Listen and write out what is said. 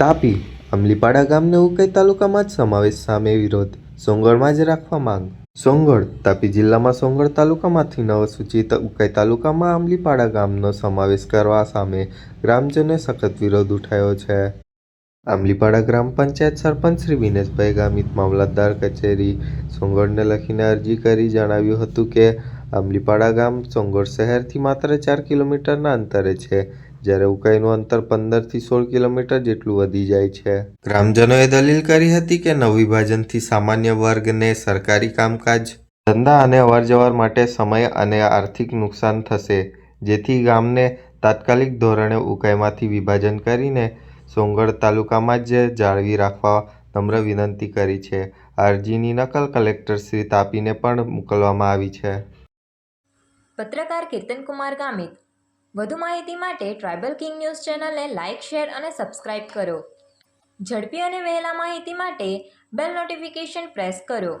તાપી, અમલીપાડા ગામને ઉકાઈ તાલુકામાં જ સમાવેશ સામે વિરોધ. સોંગળમાં જ રાખવા માંગ. સોંગળ, તાપી જિલ્લામાં સોંગળ તાલુકામાંથી નવસૂચિત ઉકાઈ તાલુકામાં આંબલીપાડા ગામનો સમાવેશ કરવા સામે ગ્રામજનોએ સખત વિરોધ ઉઠાવ્યો છે. આમલીપાડા ગ્રામ પંચાયત સરપંચ શ્રી વિનેશભાઈ ગામિત મામલતદાર કચેરી સોંગળને લખીને અરજી કરી જણાવ્યું હતું કે આંબલીપાડા ગામ સોંગળ શહેરથી માત્ર ચાર કિલોમીટરના અંતરે છે. જ્યારે ઉકાઈનું અંતર પંદરથી સોળ કિલોમીટર જેટલું વધી જાય છે. ગ્રામજનોએ દલીલ કરી હતી કે નવવિભાજનથી સામાન્ય વર્ગને સરકારી કામકાજ, ધંધા અને અવરજવર માટે સમય અને આર્થિક નુકસાન થશે, જેથી ગામને તાત્કાલિક ધોરણે ઉકાઈમાંથી વિભાજન કરીને સોંગઢ તાલુકામાં જ જાળવી રાખવા નમ્ર વિનંતી કરી છે. અરજીની નકલ કલેક્ટર શ્રી તાપીને પણ મોકલવામાં આવી છે. પત્રકાર કીર્તનકુમાર ગામિત વધુ માહિતી માટે ટ્રાઇબલ કિંગ ન્યૂઝ ચેનલને લાઇક શેર અને સબસ્ક્રાઇબ કરો. ઝડપી અને વહેલા માહિતી માટે બેલ નોટિફિકેશન પ્રેસ કરો.